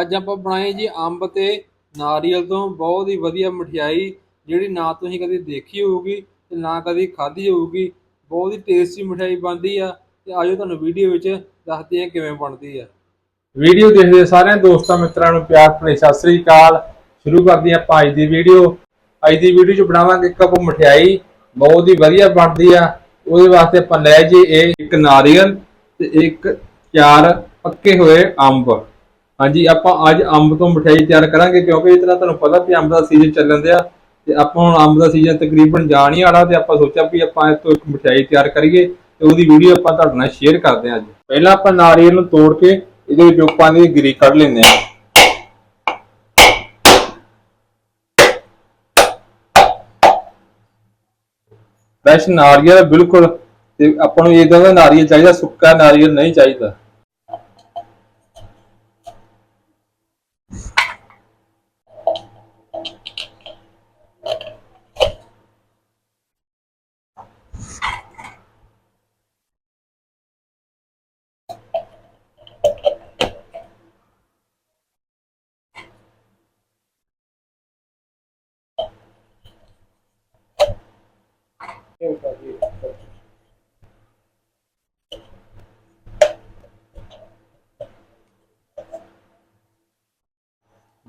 ਅੱਜ ਆਪਾਂ ਬਣਾਈ ਜੀ ਅੰਬ ਤੇ ਨਾਰੀਅਲ ਤੋਂ ਬਹੁਤ ਹੀ ਵਧੀਆ ਮਠਿਆਈ, ਜਿਹੜੀ ਨਾ ਤੁਸੀਂ ਕਦੀ ਦੇਖੀ ਹੋਊਗੀ ਤੇ ਨਾ ਕਦੀ ਖਾਧੀ ਹੋਊਗੀ। ਬਹੁਤ ਹੀ ਟੇਸਟੀ ਮਠਿਆਈ ਬਣਦੀ ਆ ਤੇ ਆਜੋ ਤੁਹਾਨੂੰ ਵੀਡੀਓ ਵਿੱਚ ਦੱਸਦੇ ਹਾਂ ਕਿਵੇਂ ਬਣਦੀ ਆ। ਵੀਡੀਓ ਦੇਖਦੇ ਸਾਰਿਆਂ ਦੋਸਤਾਂ ਮਿੱਤਰਾਂ ਨੂੰ ਪਿਆਰ ਭਰੀ ਸਤਿ ਸ੍ਰੀ ਅਕਾਲ। ਸ਼ੁਰੂ ਕਰਦੇ ਹਾਂ ਆਪਾਂ ਅੱਜ ਦੀ ਵੀਡੀਓ ਅੱਜ ਦੀ ਵੀਡੀਓ 'ਚ ਬਣਾਵਾਂਗੇ ਇੱਕ ਕੱਪ ਮਠਿਆਈ, ਬਹੁਤ ਹੀ ਵਧੀਆ ਬਣਦੀ ਆ। ਉਹਦੇ ਵਾਸਤੇ ਆਪਾਂ ਲੈ ਜੀ ਇਹ ਇੱਕ ਨਾਰੀਅਲ ਤੇ ਇੱਕ ਚਾਰ ਪੱਕੇ ਹੋਏ ਅੰਬ। ਹਾਂਜੀ, ਆਪਾਂ ਅੱਜ ਅੰਬ ਤੋਂ ਮਠਿਆਈ ਤਿਆਰ ਕਰਾਂਗੇ ਕਿਉਂਕਿ ਇਸ ਤਰ੍ਹਾਂ ਤੁਹਾਨੂੰ ਪਤਾ ਵੀ ਅੰਬ ਦਾ ਸੀਜ਼ਨ ਚੱਲਣ ਦਿਆ ਤੇ ਆਪਾਂ ਹੁਣ ਅੰਬ ਦਾ ਸੀਜ਼ਨ ਤਕਰੀਬਨ ਜਾਣ ਹੀ ਵਾਲਾ ਤੇ ਆਪਾਂ ਸੋਚਿਆ ਵੀ ਆਪਾਂ ਇਸ ਤੋਂ ਇੱਕ ਮਠਿਆਈ ਤਿਆਰ ਕਰੀਏ ਤੇ ਉਹਦੀ ਵੀਡੀਓ ਆਪਾਂ ਤੁਹਾਡੇ ਨਾਲ ਸ਼ੇਅਰ ਕਰਦੇ ਹਾਂ ਅੱਜ। ਪਹਿਲਾਂ ਆਪਾਂ ਨਾਰੀਅਲ ਨੂੰ ਤੋੜ ਕੇ ਇਹਦੇ ਵਿੱਚ ਆਪਾਂ ਦੀ ਗਿਰੀ ਕੱਢ ਲੈਂਦੇ ਹਾਂ। ਫਰੈਸ਼ ਨਾਰੀਅਲ ਬਿਲਕੁਲ। ਤੇ ਆਪਾਂ ਨੂੰ ਇਦਾਂ ਦਾ ਨਾਰੀਅਲ ਚਾਹੀਦਾ, ਸੁੱਕਾ ਨਾਰੀਅਲ ਨਹੀਂ ਚਾਹੀਦਾ।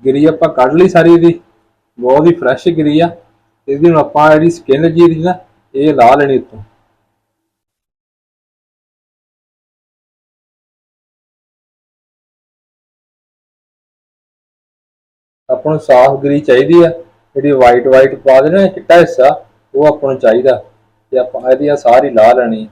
ਗਿਰੀ ਆਪਾਂ ਕੱਢ ਲਈ ਸਾਰੀ ਇਹਦੀ। ਬਹੁਤ ਹੀ ਫਰੈਸ਼ ਗਿਰੀ ਆ। ਇਹਦੀ ਹੁਣ ਆਪਾਂ ਜਿਹੜੀ ਸਕਿਨ ਜੀ ਦੀ ਨਾ, ਇਹ ਲਾ ਲੈਣੀ ਉੱਤੋਂ। ਆਪਾਂ ਨੂੰ ਸਾਫ਼ ਗਿਰੀ ਚਾਹੀਦੀ ਆ। ਜਿਹੜੀ ਵਾਈਟ ਵਾਈਟ ਪਾ ਦੇਣਾ ਚਿੱਟਾ ਹਿੱਸਾ, ਉਹ ਆਪਾਂ ਨੂੰ ਚਾਹੀਦਾ। ਤੇ ਆਪਾਂ ਇਹਦੀ ਆ ਸਾਰੀ ਲਾ ਲੈਣੀ।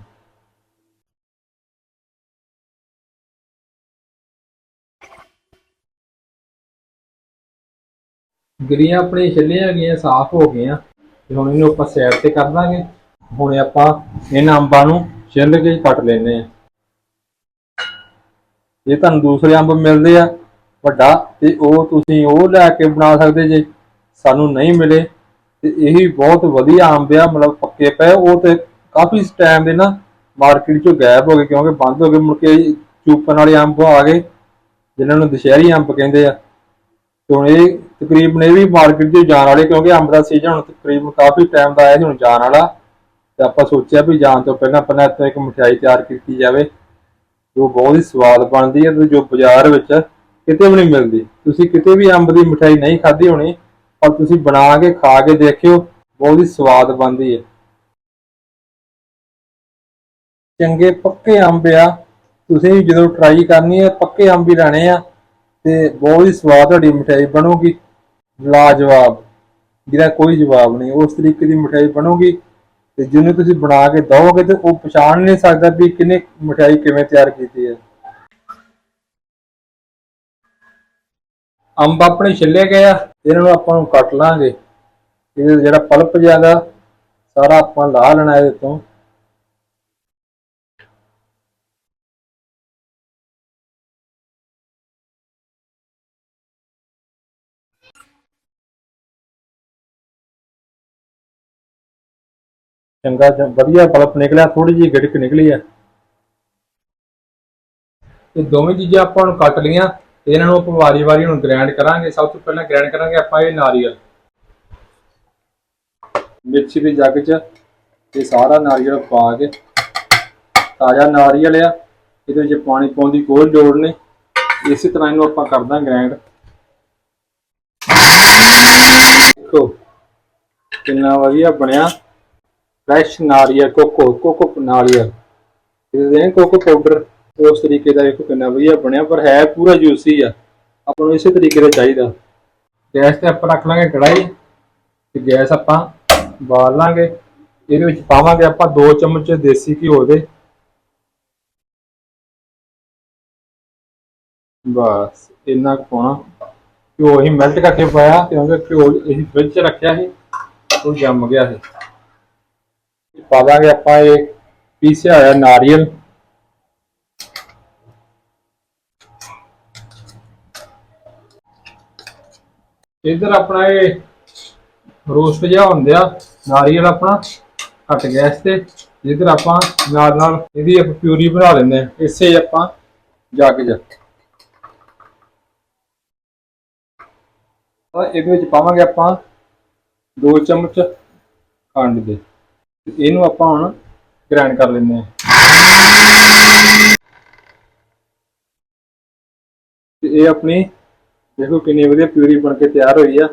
ਗਰੀਆਂ ਗਿਰੀਆਂ ਛਿੱਲੀਆਂ ਗਈਆਂ, ਸਾਫ਼ ਹੋ ਗਈਆਂ ਤੇ ਹੁਣ ਇਹਨੂੰ ਆਪਾਂ ਸਾਈਡ ਤੇ ਕਰ ਦਾਂਗੇ। ਹੁਣ ਆਪਾਂ ਇਹਨਾਂ ਅੰਬਾਂ ਨੂੰ ਛਿੱਲ ਕੇ ਕੱਟ ਲੈਨੇ ਆ ਜੇ ਤੁਹਾਨੂੰ ਦੂਸਰੇ ਅੰਬ ਮਿਲਦੇ ਆ, ਵੱਡਾ, ਤੇ ਉਹ ਤੁਸੀਂ ਉਹ ਲੈ ਕੇ ਬਣਾ ਸਕਦੇ ਜੇ। ਸਾਨੂੰ ਨਹੀਂ ਮਿਲੇ ਤੇ ਇਹੀ ਬਹੁਤ ਵਧੀਆ ਅੰਬ ਆ, ਮਤਲਬ ਪੱਕੇ ਪਏ, ਉਹ ਤੇ ਕਾਫੀ ਟਾਈਮ ਦੇ ਨਾ ਮਾਰਕੀਟ ਚੋਂ ਗਾਇਬ ਹੋ ਗਏ, ਕਿਉਂਕਿ ਬੰਦ ਹੋ ਗਏ, ਮੁੜ ਕੇ ਚੂਪਣ ਵਾਲੇ ਅੰਬ ਆ ਗਏ, ਜਿਨ੍ਹਾਂ ਨੂੰ ਦੁਸ਼ਹਿਰੀ ਅੰਬ ਕਹਿੰਦੇ ਆ। ਤੇ ਹੁਣ ਇਹ ਤਕਰੀਬਨ ਇਹ ਵੀ ਮਾਰਕੀਟ 'ਚ ਜਾਣ ਵਾਲੇ, ਕਿਉਂਕਿ ਅੰਬ ਦਾ ਸੀਜ਼ਨ ਹੁਣ ਤਕਰੀਬਨ ਕਾਫੀ ਟਾਈਮ ਦਾ ਆਇਆ ਸੀ, ਹੁਣ ਜਾਣ ਵਾਲਾ। ਤੇ ਆਪਾਂ ਸੋਚਿਆ ਵੀ ਜਾਣ ਤੋਂ ਪਹਿਲਾਂ ਪਹਿਲਾਂ ਇੱਥੋਂ ਇੱਕ ਮਠਿਆਈ ਤਿਆਰ ਕੀਤੀ ਜਾਵੇ, ਜੋ ਬਹੁਤ ਹੀ ਸਵਾਦ ਬਣਦੀ ਹੈ ਤੇ ਜੋ ਬਾਜ਼ਾਰ ਵਿੱਚ ਕਿਤੇ ਵੀ ਨਹੀਂ ਮਿਲਦੀ। ਤੁਸੀਂ ਕਿਤੇ ਵੀ ਅੰਬ ਦੀ ਮਠਿਆਈ ਨਹੀਂ ਖਾਧੀ ਹੋਣੀ ਪਰ ਤੁਸੀਂ ਬਣਾ ਕੇ, ਖਾ ਕੇ ਦੇਖਿਓ, ਬਹੁਤ ਹੀ ਸਵਾਦ ਬਣਦੀ ਹੈ। ਚੰਗੇ ਪੱਕੇ ਅੰਬ ਆ, ਤੁਸੀਂ ਜਦੋਂ ਟਰਾਈ ਕਰਨੀ ਹੈ, ਪੱਕੇ ਅੰਬ ਹੀ ਲੈਣੇ ਆ, ਤੇ ਬਹੁਤ ਹੀ ਸਵਾਦ ਤੁਹਾਡੀ ਮਠਿਆਈ ਬਣੂਗੀ। ਲਾਜਵਾਬ, ਜਿਹਦਾ ਕੋਈ ਜਵਾਬ ਨਹੀਂ, ਉਸ ਤਰੀਕੇ ਦੀ ਮਠਿਆਈ ਬਣੂਗੀ। ਤੇ ਜਿਹਨੂੰ ਤੁਸੀਂ ਬਣਾ ਕੇ ਦਓਗੇ ਤੇ ਉਹ ਪਛਾਣ ਨਹੀਂ ਸਕਦਾ ਵੀ ਕਿਨੇ ਮਠਿਆਈ ਕਿਵੇਂ ਤਿਆਰ ਕੀਤੀ ਹੈ। ਅੰਬ ਆਪਣੇ ਛਿੱਲੇ ਗਏ ਆ, ਇਹਨਾਂ ਨੂੰ ਆਪਾਂ ਨੂੰ ਕੱਟ ਲਾਂਗੇ। ਇਹਦਾ ਜਿਹੜਾ ਪਲਪ ਜ਼ਿਆਦਾ ਸਾਰਾ ਆਪਾਂ ਲਾ ਲੈਣਾ ਇਹਦੇ ਤੋਂ। ਚੰਗਾ ਵਧੀਆ ਪਲਪ ਨਿਕਲਿਆ ਥੋੜੀ ਜਿਹੀ ਗਿੜਕ ਨਿਕਲੀ ਆ। ਇਹ ਦੋਵੇਂ ਚੀਜ਼ਾਂ ਆਪਾਂ ਨੂੰ ਕੱਟ ਲਈਆਂ। ਤੇ ਇਹਨਾਂ ਨੂੰ ਆਪਾਂ ਵਾਰੀ-ਵਾਰੀ ਹੁਣ ਗ੍ਰਾਈਂਡ ਕਰਾਂਗੇ, ਸਭ ਤੋਂ ਪਹਿਲਾਂ ਗ੍ਰਾਈਂਡ ਕਰਾਂਗੇ ਆਪਾਂ ਇਹ ਨਾਰੀਅਲ। ਮਿਕਸੀ ਦੇ ਜੱਗ 'ਚ ਇਹ ਸਾਰਾ ਨਾਰੀਅਲ ਪਾ ਕੇ, ਤਾਜ਼ਾ ਨਾਰੀਅਲ ਆ, ਇਹਦੇ ਵਿੱਚ ਪਾਣੀ ਪਾਉਣ ਦੀ ਕੋਈ ਲੋੜ ਨਹੀਂ। ਇਸੇ ਤਰ੍ਹਾਂ ਇਹਨੂੰ ਆਪਾਂ ਕਰਦਾ ਗ੍ਰਾਈਂਡ ਦੇਖੋ, ਕਿੰਨਾ ਵਧੀਆ ਬਣਿਆ ਫਰੈਸ਼ ਨਾਰੀਅਲ ਕੋਕੋ ਕੋਕੋ ਨਾਰੀਅਲ। ਇਹਦੇ ਦੇ ਕੋਕੋ ਪਾਊਡਰ ਉਸ ਤਰੀਕੇ ਦਾ ਇੱਕ ਕਿੰਨਾ ਵਧੀਆ ਬਣਿਆ, ਪਰ ਹੈ ਪੂਰਾ ਜੂਸੀ ਆ। ਆਪਾਂ ਨੂੰ ਇਸੇ ਤਰੀਕੇ ਦਾ ਚਾਹੀਦਾ। ਗੈਸ ਤੇ ਆਪਾਂ ਰੱਖ ਲਾਂਗੇ ਕੜਾਈ ਤੇ ਗੈਸ ਆਪਾਂ ਬਾਲ ਲਾਂਗੇ। ਇਹਦੇ ਵਿੱਚ ਪਾਵਾਂਗੇ ਆਪਾਂ 2 ਚਮਚ ਦੇਸੀ ਘਿਓ ਦੇ। ਬਸ, ਇੰਨਾ ਕੁ ਪਾਉਣਾ। ਘਿਓ ਹੀ ਮੈਲਟ ਕਰਕੇ ਪਾਇਆ ਕਿਉਂਕਿ ਘਿਓ ਅਸੀਂ ਫ੍ਰਿਜ 'ਚ ਰੱਖਿਆ ਸੀ, ਉਹ ਜੰਮ ਗਿਆ ਸੀ। ਪਾ ਦਾਂਗੇ ਆਪਾਂ ਇਹ ਪੀਸਿਆ ਹੋਇਆ ਨਾਰੀਅਲ। ਇੱਧਰ ਆਪਣਾ ਇਹ ਰੋਸਟ ਜਿਹਾ ਹੁੰਦਿਆ ਨਾਰੀਅਲ ਆਪਣਾ ਘੱਟ ਗੈਸ ਤੇ, ਇਧਰ ਆਪਾਂ ਨਾਲ ਨਾਲ ਇਹਦੀ ਆਪਾਂ ਪਿਊਰੀ ਬਣਾ ਲੈਂਦੇ ਆ ਇਸੇ ਆਪਾਂ ਜੱਗ 'ਚ ਤਾਂ ਇਹਦੇ ਵਿੱਚ ਪਾਵਾਂਗੇ ਆਪਾਂ 2 ਚਮਚ ਖੰਡ ਦੇ ਇਹਨੂੰ ਆਪਾਂ ਹੁਣ ਗ੍ਰਾਈਂਡ ਕਰ ਲੈਂਦੇ ਹਾਂ। ਇਹ ਆਪਣੀ ਦੇਖੋ ਕਿੰਨੀ ਵਧੀਆ ਪਿਊਰੀ ਬਣ ਕੇ ਤਿਆਰ ਹੋਈ ਆ।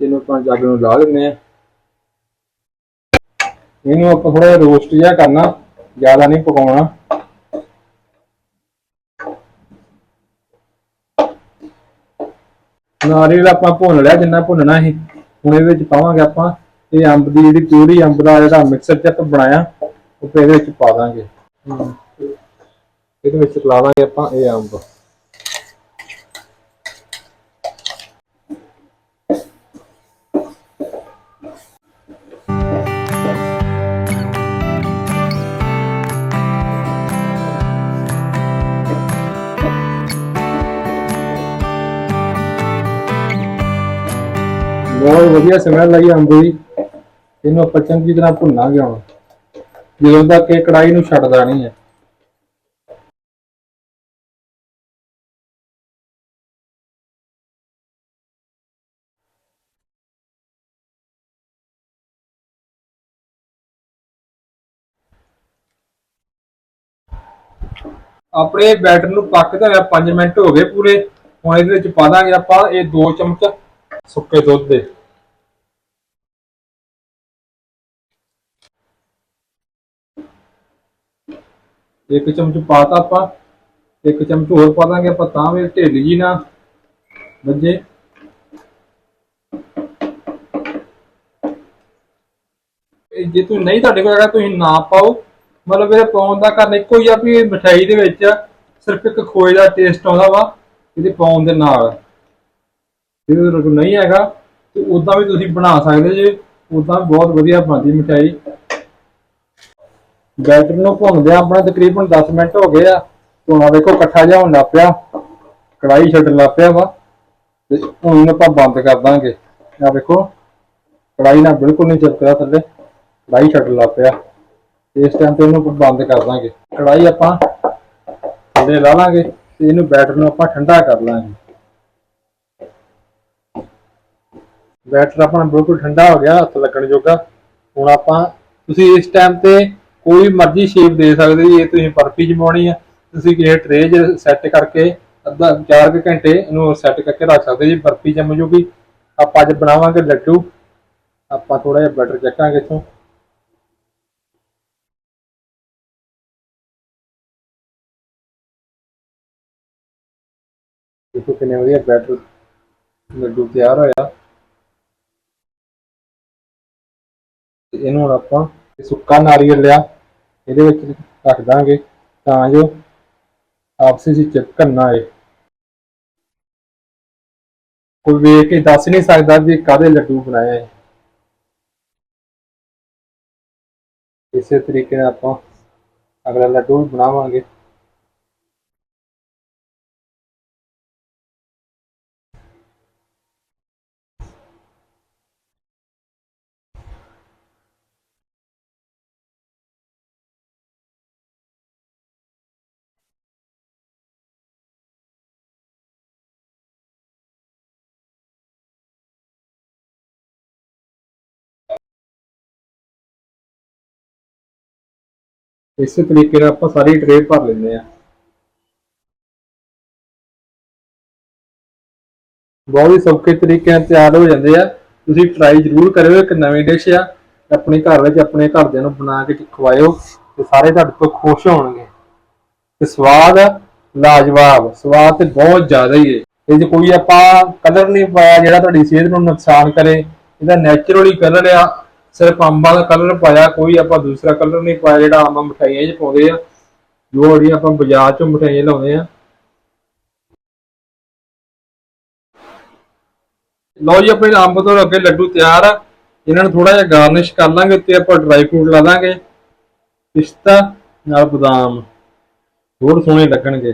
ਇਹਨੂੰ ਆਪਾਂ ਜੱਗ ਨੂੰ ਲਾ ਦਿੰਦੇ ਆ। ਇਹਨੂੰ ਆਪਾਂ ਥੋੜਾ ਰੋਸਟ ਜਿਹਾ ਕਰਨਾ, ਜ਼ਿਆਦਾ ਨਹੀਂ ਪਕਾਉਣਾ। ਨਾਰੀਅਲ ਆਪਾਂ ਭੁੰਨ ਲਿਆ, ਜਿੰਨਾ ਭੁੰਨਣਾ ਸੀ, ਹੁਣ ਇਹਦੇ ਵਿੱਚ ਪਾਵਾਂਗੇ ਆਪਾਂ। ਇਹ ਅੰਬ ਦੀ ਜਿਹੜੀ ਪਿਊਰੀ ਅੰਬ ਦਾ ਜਿਹੜਾ ਮਿਕਸਰ ਚੱਕ ਬਣਾਇਆ, ਉਹ ਇਹਦੇ ਵਿੱਚ ਪਾ ਦਾਂਗੇ। ਇਹਦੇ ਵਿੱਚ ਲਾ ਦਾਂਗੇ ਆਪਾਂ ਇਹ ਅੰਬ। ਬਹੁਤ ਵਧੀਆ ਸਮੈਲ ਆਈ ਅੰਬ ਦੀ। ਇਹਨੂੰ ਆਪਾਂ ਚੰਗੀ ਤਰ੍ਹਾਂ ਭੁੰਨਾਂਗੇ ਹੁਣ ਜਦੋਂ ਤੱਕ ਇਹ ਕੜਾਈ ਨੂੰ ਛੱਡਦਾ ਨਹੀਂ ਹੈ। ਆਪਣੇ ਬੈਟਰ ਨੂੰ ਪੱਕਦਾ ਹੋਇਆ 5 ਮਿੰਟ ਹੋ ਗਏ ਪੂਰੇ। ਹੁਣ ਇਹਦੇ ਵਿੱਚ ਪਾ ਦਾਂਗੇ ਆਪਾਂ ਇਹ 2 ਚਮਚ ਸੁੱਕੇ ਦੁੱਧ ਦੇ। ਇੱਕ ਚਮਚ ਪਾਤਾ ਆਪਾਂ, ਇੱਕ ਚਮਚ ਹੋਰ ਪਾ ਦਾਂਗੇ ਆਪਾਂ, ਤਾਂ ਵੀ ਢਿੱਲ ਜੀ ਨਾ ਵੱਜੇ। ਜੇ ਤੁਸੀਂ ਨਹੀਂ ਤੁਹਾਡੇ ਕੋਲ ਹੈਗਾ, ਤੁਸੀਂ ਨਾ ਪਾਓ। ਮਤਲਬ ਇਹ ਪਾਉਣ ਦਾ ਕਾਰਨ ਇੱਕੋ ਹੀ ਆ ਵੀ ਇਹ ਦੇ ਵਿੱਚ ਸਿਰਫ ਇੱਕ ਖੋਏ ਦਾ ਟੇਸਟ ਆਉਂਦਾ ਵਾ, ਇਹਦੇ ਪਾਉਣ ਦੇ ਨਾਲ। ਜੇ ਤੁਹਾਡੇ ਕੋਲ ਨਹੀਂ ਹੈਗਾ, ਤੇ ਉਦਾਂ ਵੀ ਤੁਸੀਂ ਬਣਾ ਸਕਦੇ ਜੇ। ਉਦਾਂ ਵੀ ਬਹੁਤ ਵਧੀਆ ਬਣਦੀ ਮਠਿਆਈ ਬੈਟਰ ਨੂੰ ਭੁੰਨਦਿਆਂ ਆਪਣਾ ਤਕਰੀਬਨ 10 ਮਿੰਟ ਹੋ ਗਏ ਆ। ਧੂਣਾ ਦੇਖੋ ਇਕੱਠਾ ਜਿਹਾ ਹੋਣ ਲੱਗ ਪਿਆ। ਕੜਾਈ ਛੱਡਣ ਲੱਗ ਪਿਆ ਵਾ। ਤੇ ਹੁਣ ਆਪਾਂ ਬੰਦ ਕਰ ਦਾਂਗੇ। ਆ ਵੇਖੋ ਕੜਾਈ ਨਾਲ ਬਿਲਕੁਲ ਨਹੀਂ ਚਿਪਕਿਆ ਥੱਲੇ। ਕੜਾਈ ਛੱਡਣ ਲੱਗ ਪਿਆ। ਇਸ ਟਾਈਮ ਤੇ ਇਹਨੂੰ ਬੰਦ ਕਰ ਦਾਂਗੇ। ਕੜਾਈ ਆਪਾਂ ਥੱਲੇ ਲਾ ਲਾਂਗੇ ਤੇ ਇਹਨੂੰ ਬੈਟਰ ਨੂੰ ਆਪਾਂ ਠੰਡਾ ਕਰ ਲਾਂਗੇ। ਬੈਟਰ ਆਪਣਾ ਬਿਲਕੁਲ ਠੰਡਾ ਹੋ ਗਿਆ, ਹੱਥ ਲੱਗਣ ਜੋਗਾ। ਹੁਣ ਆਪਾਂ, ਤੁਸੀਂ ਇਸ ਟਾਈਮ ਤੇ ਕੋਈ ਮਰਜ਼ੀ ਸ਼ੇਪ ਦੇ ਸਕਦੇ ਜੀ, ਇਹ ਤੁਸੀਂ ਬਰਫੀ ਜਮਾਉਣੀ ਆ, ਤੁਸੀਂ ਕਿਸੇ ਟਰੇ 'ਚ ਸੈੱਟ ਕਰਕੇ ਅੱਧਾ 4 ਕੁ ਘੰਟੇ ਇਹਨੂੰ ਸੈੱਟ ਕਰਕੇ ਰੱਖ ਸਕਦੇ ਜੀ, ਬਰਫੀ ਜੰਮ ਜੂਗੀ। ਆਪਾਂ ਅੱਜ ਬਣਾਵਾਂਗੇ ਲੱਡੂ। ਆਪਾਂ ਥੋੜਾ ਜਿਹਾ ਬਟਰ ਚੱਕਾਂਗੇ ਇੱਥੋਂ। ਦੇਖੋ ਕਿੰਨੇ ਵਧੀਆ ਬੈਟਰ ਲੱਡੂ ਤਿਆਰ ਹੋਇਆ। ਤੇ ਇਹਨੂੰ ਹੁਣ ਆਪਾਂ ਸੁੱਕਾ ਨਾਰੀਅਲ ਲਿਆ, ਇਹਦੇ ਵਿੱਚ ਰੱਖ ਦਾਂਗੇ, ਤਾਂ ਜੋ ਆਪਸ ਵਿੱਚ ਚਿਪਕਣ ਨਾ ਆਏ। ਕੋਈ ਵੇਖ ਕੇ ਦੱਸ ਨਹੀਂ ਸਕਦਾ ਵੀ ਇਹ ਕਾਹਦੇ ਲੱਡੂ ਬਣਾਏ ਆ ਇਸੇ ਤਰੀਕੇ ਨਾਲ ਆਪਾਂ ਅਗਲਾ ਲੱਡੂ ਬਣਾਵਾਂਗੇ। ਇਸੇ ਤਰੀਕੇ ਨਾਲ ਆਪਾਂ ਸਾਰੀ ਟਰੇ ਭਰ ਲੈਂਦੇ ਆ ਬਹੁਤ ਹੀ ਸੌਖੇ ਤਰੀਕੇ ਨਾਲ ਤਿਆਰ ਹੋ ਜਾਂਦੇ ਆ। ਤੁਸੀਂ ਟਰਾਈ ਜ਼ਰੂਰ ਕਰਿਓ, ਇੱਕ ਨਵੀਂ ਡਿਸ਼ ਆ। ਆਪਣੇ ਘਰ ਵਿੱਚ ਆਪਣੇ ਘਰਦਿਆਂ ਨੂੰ ਬਣਾ ਕੇ ਖਵਾਇਓ ਤੇ ਸਾਰੇ ਤੁਹਾਡੇ ਤੋਂ ਖੁਸ਼ ਹੋਣਗੇ। ਤੇ ਸਵਾਦ ਲਾਜਵਾਬ, ਸਵਾਦ ਤੇ ਬਹੁਤ ਜ਼ਿਆਦਾ ਹੀ ਹੈ। ਇਹ 'ਚ ਕੋਈ ਆਪਾਂ ਕਲਰ ਨਹੀਂ ਪਾਇਆ ਜਿਹੜਾ ਤੁਹਾਡੀ ਸਿਹਤ ਨੂੰ ਨੁਕਸਾਨ ਕਰੇ। ਇਹਦਾ ਨੈਚੁਰਲੀ ਕਲਰ ਆ। ਸਿਰਫ ਅੰਬਾਂ ਦਾ ਕਲਰ ਪਾਇਆ, ਕੋਈ ਆਪਾਂ ਦੂਸਰਾ ਕਲਰ ਨਹੀਂ ਪਾਇਆ ਜਿਹੜਾ ਆਮ ਮਠਾਈਆਂ 'ਚ ਪਾਉਂਦੇ ਆ। ਜੋ ਜਿਹੜੀਆਂ ਆਪਾਂ ਬਾਜ਼ਾਰ 'ਚੋਂ ਮਠਾਈਆਂ ਲਾਉਂਦੇ ਆ। ਲਓ ਜੀ, ਆਪਣੇ ਅੰਬ ਤੋਂ ਅੱਗੇ ਲੱਡੂ ਤਿਆਰ ਆ। ਇਹਨਾਂ ਨੂੰ ਥੋੜਾ ਜਿਹਾ ਗਾਰਨਿਸ਼ ਕਰ ਲਾਂਗੇ, ਉੱਤੇ ਆਪਾਂ ਡਰਾਈ ਫਰੂਟ ਲਾ ਦਾਂਗੇ। ਪਿਸਤਾ ਨਾਲ ਬਦਾਮ। ਹੋਰ ਸੋਹਣੇ ਲੱਗਣਗੇ।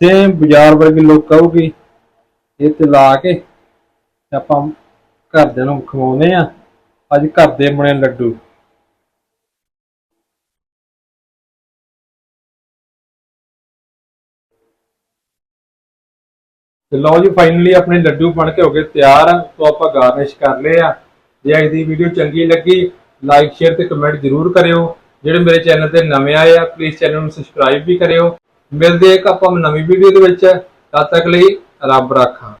ਸੇਮ ਬਾਜ਼ਾਰ ਵਰਗੇ ਲੋਕ ਕਹੂਗੀ, ਇਹ ਤੇ ਲਾ ਕੇ ਆਪਾਂ ਘਰਦਿਆਂ ਨੂੰ ਖਵਾਉਂਦੇ ਆ। ਅੱਜ ਘਰ ਦੇ ਬਣੇ ਲੱਡੂ। ਤੇ ਲਓ ਜੀ ਫਾਈਨਲੀ ਆਪਣੇ ਲੱਡੂ ਬਣ ਕੇ ਹੋ ਗਏ ਤਿਆਰ। ਆ ਤੋਂ ਆਪਾਂ ਗਾਰਨਿਸ਼ ਕਰ ਲਏ ਆ। ਜੇ ਅੱਜ ਦੀ ਵੀਡੀਓ ਚੰਗੀ ਲੱਗੀ ਲਾਈਕ ਸ਼ੇਅਰ ਤੇ ਕਮੈਂਟ ਜ਼ਰੂਰ ਕਰਿਓ। ਜਿਹੜੇ ਮੇਰੇ ਚੈਨਲ ਤੇ ਨਵੇਂ ਆਏ ਆ ਪਲੀਜ਼ ਚੈਨਲ ਨੂੰ ਸਬਸਕ੍ਰਾਈਬ ਵੀ ਕਰਿਓ। ਮਿਲਦੇ ਇੱਕ ਆਪਾਂ ਨਵੀਂ ਵੀਡੀਓ ਦੇ ਵਿੱਚ। ਤਦ ਤੱਕ ਲਈ ਰੱਬ ਰਾਖਾ।